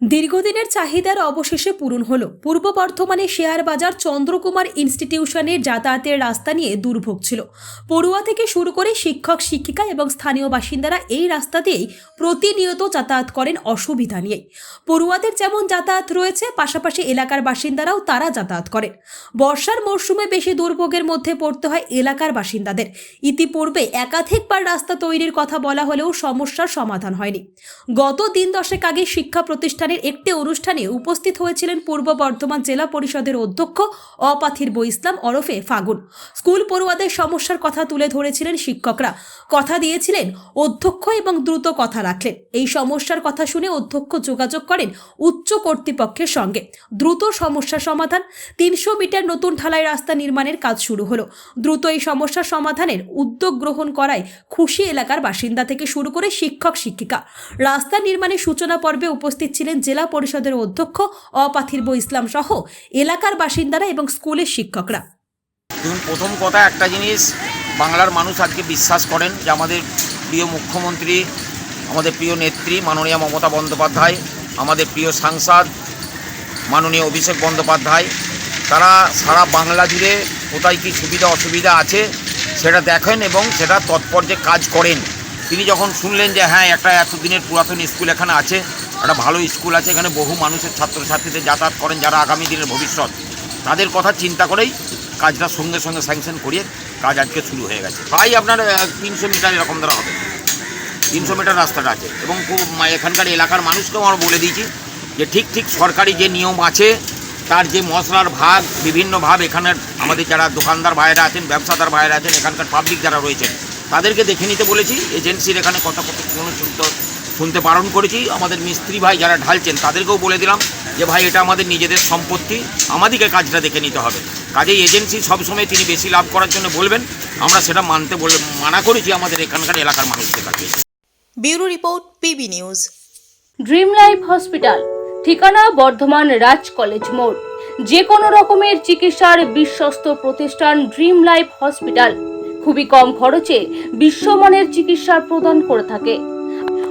দীর্ঘদিনের চাহিদার অবশেষে পূরণ হল। পূর্ব বর্ধমানে শেয়ার বাজার চন্দ্রকুমার ইনস্টিটিউশনের যাতায়াতের রাস্তা নিয়ে দুর্ভোগ ছিল। পড়ুয়া থেকে শুরু করে শিক্ষক, শিক্ষিকা এবং স্থানীয় বাসিন্দারা এই রাস্তা দিয়েই প্রতিনিয়ত যাতায়াত করেন অসুবিধা নিয়ে পড়ুয়াদের যেমন যাতায়াত রয়েছে, পাশাপাশি এলাকার বাসিন্দারাও তারা যাতায়াত করেন। বর্ষার মরশুমে বেশি দুর্ভোগের মধ্যে পড়তে হয় এলাকার বাসিন্দাদের। ইতিপূর্বে একাধিকবার রাস্তা তৈরির কথা বলা হলেও সমস্যার সমাধান হয়নি। গত দিন দশেক আগে শিক্ষা প্রতিষ্ঠানের একটি অনুষ্ঠানে উপস্থিত হয়েছিলেন পূর্ব বর্ধমান জেলা পরিষদের অধ্যক্ষ অপাথির ইসলাম ওরফে ফাগুন। স্কুল পড়ুয়াদের সমস্যার কথা তুলে ধরেছিলেন শিক্ষকরা। কথা দিয়েছিলেন অধ্যক্ষ এবং দ্রুত কথা রাখলেন। এই সমস্যার কথা শুনে অধ্যক্ষ যোগাযোগ করেন উচ্চ কর্তৃপক্ষের সঙ্গে। দ্রুত সমস্যা সমাধান, তিনশো মিটার নতুন ঢালাই রাস্তা নির্মাণের কাজ শুরু হলো। দ্রুত এই সমস্যার সমাধানের উদ্যোগ গ্রহণ করায় খুশি এলাকার বাসিন্দা থেকে শুরু করে শিক্ষক শিক্ষিকা রাস্তা নির্মাণের সূচনা পর্বে উপস্থিত ছিলেন জেলা পরিষদের অধ্যক্ষ অপাথির্ব ইসলাম সহ এলাকার বাসিন্দারা এবং স্কুলের শিক্ষকরা। প্রথম কথা একটা জিনিস, বাংলার মানুষ আজকে বিশ্বাস করেন যে আমাদের প্রিয় মুখ্যমন্ত্রী, আমাদের প্রিয় নেত্রী মাননীয় মমতা বন্দ্যোপাধ্যায়, আমাদের প্রিয় সাংসদ মাননীয় অভিষেক বন্দ্যোপাধ্যায়, তারা সারা বাংলা জুড়ে কোথায় কী সুবিধা, অসুবিধা আছে সেটা দেখেন এবং সেটা তৎপর্যে কাজ করেন। তিনি যখন শুনলেন যে হ্যাঁ একটা এতদিনের পুরাতন স্কুল এখানে আছে একটা ভালো স্কুল আছে এখানে বহু মানুষের ছাত্রছাত্রীদের যাতায়াত করেন যারা আগামী দিনের ভবিষ্যৎ। তাদের কথা চিন্তা করেই কাজটা সঙ্গে সঙ্গে স্যাংশন করিয়ে কাজ আজকে শুরু হয়ে গেছে। প্রায় আপনার তিনশো মিটার এরকম ধরা হবে। তিনশো মিটার রাস্তাটা আছে এবং খুব এখানকার এলাকার মানুষকেও আমরা বলে দিয়েছি যে ঠিক ঠিক সরকারি যে নিয়ম আছে, তার যে মশলার ভাগ, বিভিন্ন ভাব এখানের আমাদের যারা দোকানদার ভাইয়েরা আছেন, ব্যবসাদার ভাইয়েরা আছেন, এখানকার পাবলিক যারা রয়েছেন, তাদেরকে দেখে নিতে বলেছি, এজেন্সির এখানে কথা কথা শুনে শুনতে বারণ করেছি। আমাদের মিস্ত্রি ভাই যারা ঢালছেন তাদেরকেও বলে দিলাম যে ভাই এটা আমাদের নিজেদের সম্পত্তি। আমাদেরকে কাজটা দেখে নিতে হবে। কাজেই এজেন্সি সবসময় তিনি বেশি লাভ করার জন্য বলবেন। আমরা সেটা মানতে বলে মানা করেছি আমাদের এখানকার এলাকার মানুষদের কাছে। Bureau report PB news. Dream life hospital ঠিকানা বর্ধমান রাজ কলেজ মোড়। যে কোনো রকমের চিকিৎসার বিশ্বস্ত প্রতিষ্ঠান ড্রিম লাইফ হসপিটাল। খুবই কম খরচে বিশ্বমানের চিকিৎসা প্রদান করে থাকে।